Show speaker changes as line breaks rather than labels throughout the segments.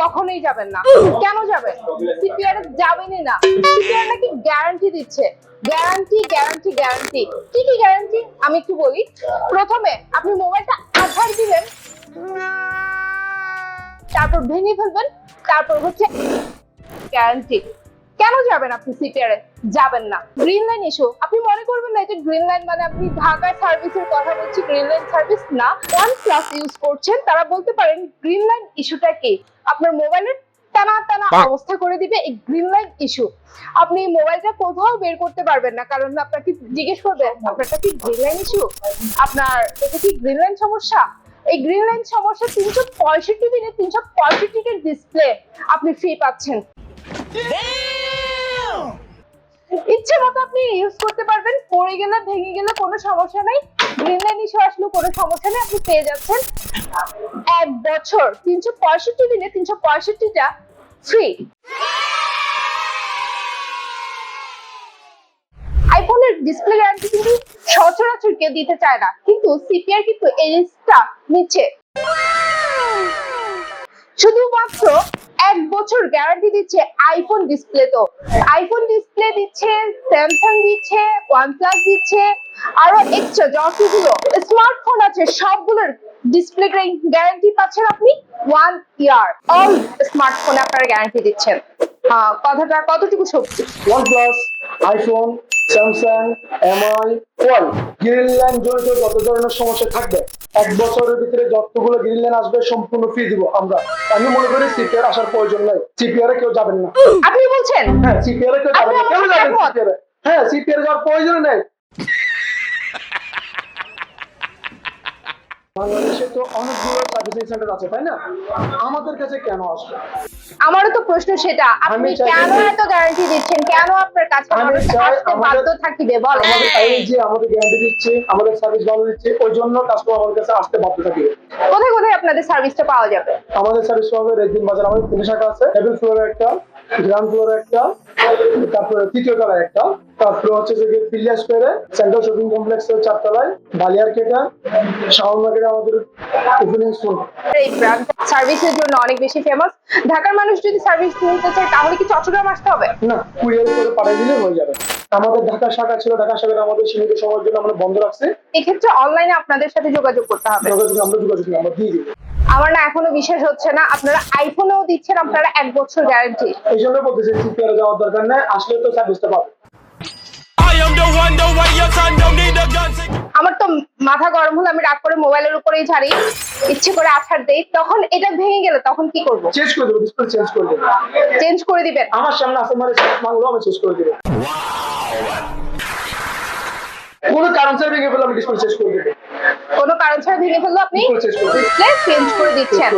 কখনোই যাবেন না। কেন যাবেন? সিপিআর যাবেনই না। সিপিআর নাকি গ্যারান্টি দিচ্ছে। গ্যারান্টি গ্যারান্টি গ্যারান্টি কি কি গ্যারান্টি আমি একটু বলি। প্রথমে আপনি মোবাইলটা আধার দিবেন তারপর ভেঙে ফেলবেন, তারপর হচ্ছে গ্যারান্টি কেন যাবেন আপনি সিপিআর যাবেন না। গ্রিন লাইন ইস্যু আপনি মনে করবেন না এটা গ্রিন লাইন মানে আপনি ঢাকার সার্ভিসের কথা বলছি গ্রিন লাইন সার্ভিস না। ওয়ান প্লাস ইউজ করছেন তারা বলতে পারেন গ্রিন লাইন ইস্যুটা কি? আপনার মোবাইলের টানা টানা অবস্থা করে দিবে এই গ্রিন লাইন ইস্যু আপনি মোবাইলটা কোথাও বের করতে পারবেন না কারণ আপনাকে জিজ্ঞেস করবে আপনারটা কি গ্রিন লাইন ইস্যু আপনার এটা কি গ্রিন লাইন সমস্যা? এই গ্রিন লাইন সমস্যা তিনশো পঁয়ষট্টি দিনে তিনশো পঁয়ষট্টিটির ডিসপ্লে আপনি ফ্রি পাচ্ছেন। আপনি ইউজ করতে পারবেন। পড়ে গেলে, ভেঙে গেলে কোনো সমস্যা নেই। গ্রিন লাইন ইস্যু আসলেও কোনো সমস্যা নেই। আপনি পেয়ে যাচ্ছেন এক বছর। তিনশো পঁয়ষট্টি দিনে তিনশো পঁয়ষট্টিটা ফ্রি আইফোনের ডিসপ্লে গ্যারান্টি কিন্তু সচরাচর কেউ দিতে চায় না। কিন্তু সিপিআর কিন্তু এই রিস্কটা নিচ্ছে। শুধুমাত্র এক বছর গ্যারান্টি দিচ্ছে আইফোন ডিসপ্লে তো। আইফোন ডিসপ্লে দিচ্ছে স্যামসাং দিচ্ছে ওয়ানপ্লাস দিচ্ছে আরও এক্সট্রা যতগুলো স্মার্টফোন আছে সবগুলোর ডিসপ্লে গ্যারান্টি পাচ্ছেন আপনি ওয়ান ইয়ার অল স্মার্টফোনে আপনারা গ্যারান্টি দিচ্ছেন। আহ, কথাটা কতটুকু সত্যি?
ওয়ানপ্লাস আইফোন স্যামসাং এমআই ওয়াল গ্রিন লাইন জড়িত যত ধরনের সমস্যা থাকবে এক বছরের ভিতরে যতগুলো গ্রিন লাইন আসবে সম্পূর্ণ ফ্রি দিব আমরা। আমি মনে করি সিপিআর আসার প্রয়োজন নাই। সিপিআর কেউ যাবেন না।
আপনি বলছেন?
হ্যাঁ সিপিআর কেউ যাবেন না। কেউ যাবেন সিপিআর হ্যাঁ সিপিআর যাওয়ার প্রয়োজন নেই। বাংলাদেশে তো অনেকগুলো সার্ভিসিং সেন্টার আছে তাই না? আমাদের কাছে কেন আসবে?
আমারও তো প্রশ্ন সেটা। আপনি কেন এত গ্যারান্টি দিচ্ছেন? কেন আপনার কাছে মানুষ আসতে বাধ্য থাকিবে বলেন।
আমাদের এই যে আমাদের গ্যারান্টি দিচ্ছে আমাদের সার্ভিস ভালো দিচ্ছে ওই জন্য কাস্টমার আমাদের কাছে আসতে বাধ্য থাকে
কোথায় কোথায় আপনাদের সার্ভিসটা পাওয়া যাবে?
আমাদের সার্ভিস পাবে রেজিন বাজার আমাদের তিন শাখা আছে। ফ্লোরে একটা গ্রাউন্ড ফ্লোরে একটা তারপরে তৃতীয় তলায় একটা। তারপরে হচ্ছে যে পিলিয়া স্কোয়ারে সেন্ট্রাল শপিং কমপ্লেক্সের চারতলায় বালিয়ার কেটা শাওন মার্কেটে আমাদের ওপেনিং স্টোর
এই ব্র্যান্ড সার্ভিসের জন্য অনেক বেশি ফেমাস ঢাকার মানুষ যদি সার্ভিস নিতে চায় তাহলে কি চট্টগ্রাম আসতে হবে?
না কুরিয়ার করে পাঠিয়ে দিলে হয়ে যাবে। আমাদের ঢাকা শাখা ছিল ঢাকা শাখাটা আমাদের সীমিত সময়ের জন্য আমরা বন্ধ রাখছি।
এক্ষেত্রে অনলাইনে আপনাদের সাথে যোগাযোগ করতে হবে।
যোগাযোগ আমরা যোগাযোগ আমরা দিয়ে দিই।
আমার না এখনও বিশ্বাস হচ্ছে না আপনারা আইফোনেও দিচ্ছেন আপনারা এক বছর গ্যারান্টি
এই জন্য বলতেছি সিপিআর যাওয়ার দরকার নেই আসলে তো সার্ভিসটা পাবে।
আমার তো মাথা গরম হলো আমি রাগ করে মোবাইলের উপরেই ছাড়ি ইচ্ছে করে আছাড় দেই তখন এটা ভেঙে গেলে তখন কি করব?
চেঞ্জ করে দেব ডিসপ্লে চেঞ্জ করে দেব।
চেঞ্জ করে দিবেন।
আমার সামনে আছে মানে মাংলো আমি চেঞ্জ করে দেব। কোনো কারণ ছাড়া ভেঙে ফেললাম ডিসপ্লে চেঞ্জ করে দেবো।
কোনো কারণ ছাড়া ভেঙে ফেলল আপনি। ডিসপ্লে চেঞ্জ করে দিচ্ছেন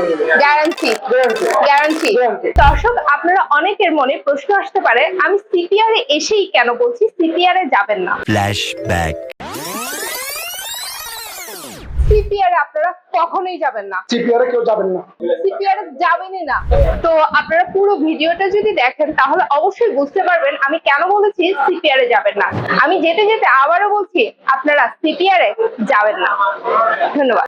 গ্যারান্টি গ্যারান্টি। দর্শক আপনারা অনেকের মনে প্রশ্ন আসতে পারে আমি সিপিআর এ এসেই কেন বলছি? সিপিআর এ যাবেন না. সিপিআর আপনারা কখনোই যাবেন না।
সিপিআর কেউ যাবেন না।
সিপিআর যাবেনই না। তো আপনারা পুরো ভিডিওটা যদি দেখেন তাহলে অবশ্যই বুঝতে পারবেন আমি কেন বলেছি সিপিআর এ যাবেন না। আমি যেতে যেতে আবারও বলছি আপনারা সিপিআর এ যাবেন না। ধন্যবাদ।